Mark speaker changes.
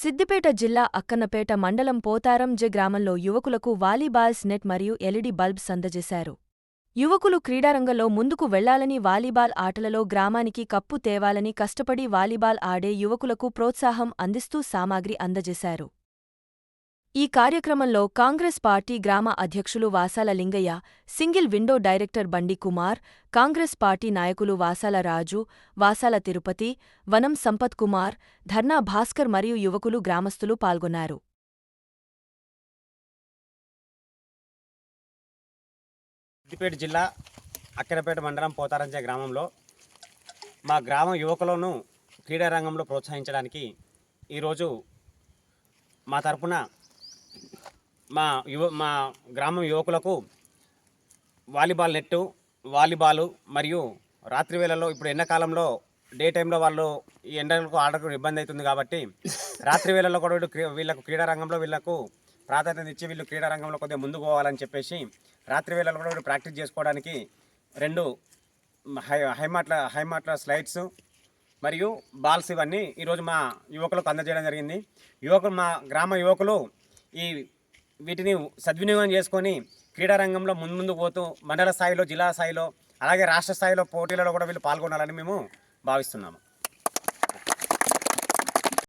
Speaker 1: సిద్దిపేట జిల్లా అక్కన్నపేట మండలం పోతారం జె గ్రామంలో యువకులకు వాలీబాల్స్ నెట్ మరియు ఎల్ఈడి బల్బ్స్ అందజేశారు. యువకులు క్రీడారంగంలో ముందుకు వెళ్ళాలని వాలీబాల్ ఆటలలో గ్రామానికి కప్పు తేవాలని కష్టపడి వాలీబాల్ ఆడే యువకులకు ప్రోత్సాహం అందిస్తూ సామాగ్రి అందజేశారు. ఈ కార్యక్రమంలో కాంగ్రెస్ పార్టీ గ్రామ అధ్యక్షులు Vasala Lingaiah single window director Bandi Kumar Congress party నాయకులు వాసాల రాజు వాసాల తిరుపతి వనం సంపత్ కుమార్ ధర్నా భాస్కర్ మరియు యువకులు గ్రామస్తులు పాల్గొన్నారు.
Speaker 2: సిద్దిపేట జిల్లా అక్కెరపేట మండలం పోతారంజ గ్రామంలో మా గ్రామ యువకులను క్రీడారంగంలో ప్రోత్సహించడానికి ఈరోజు మా తరపున మా యువ మా గ్రామం యువకులకు వాలీబాల్ నెట్టు వాలీబాలు మరియు రాత్రి వేళల్లో ఇప్పుడు ఎండాకాలంలో డే టైంలో వాళ్ళు ఈ ఎండలకు ఆడకు ఇబ్బంది అవుతుంది కాబట్టి రాత్రి వేళల్లో కూడా వీళ్ళు వీళ్ళకు క్రీడారంగంలో వీళ్ళకు ప్రాధాన్యత ఇచ్చి వీళ్ళు క్రీడారంగంలో కొద్దిగా ముందుకు పోవాలని చెప్పేసి రాత్రి వేళల్లో కూడా వీళ్ళు ప్రాక్టీస్ చేసుకోవడానికి రెండు హై హైమాట్ల హైమాట్ల స్లైడ్స్ మరియు బాల్స్ ఇవన్నీ ఈరోజు మా యువకులకు అందజేయడం జరిగింది. యువకులు మా గ్రామ యువకులు ఈ వీటిని సద్వినియోగం చేసుకొని క్రీడారంగంలో ముందు ముందు పోతూ మండల స్థాయిలో జిల్లా స్థాయిలో అలాగే రాష్ట్ర స్థాయిలో పోటీలలో కూడా వీళ్ళు పాల్గొనాలని మేము భావిస్తున్నాము.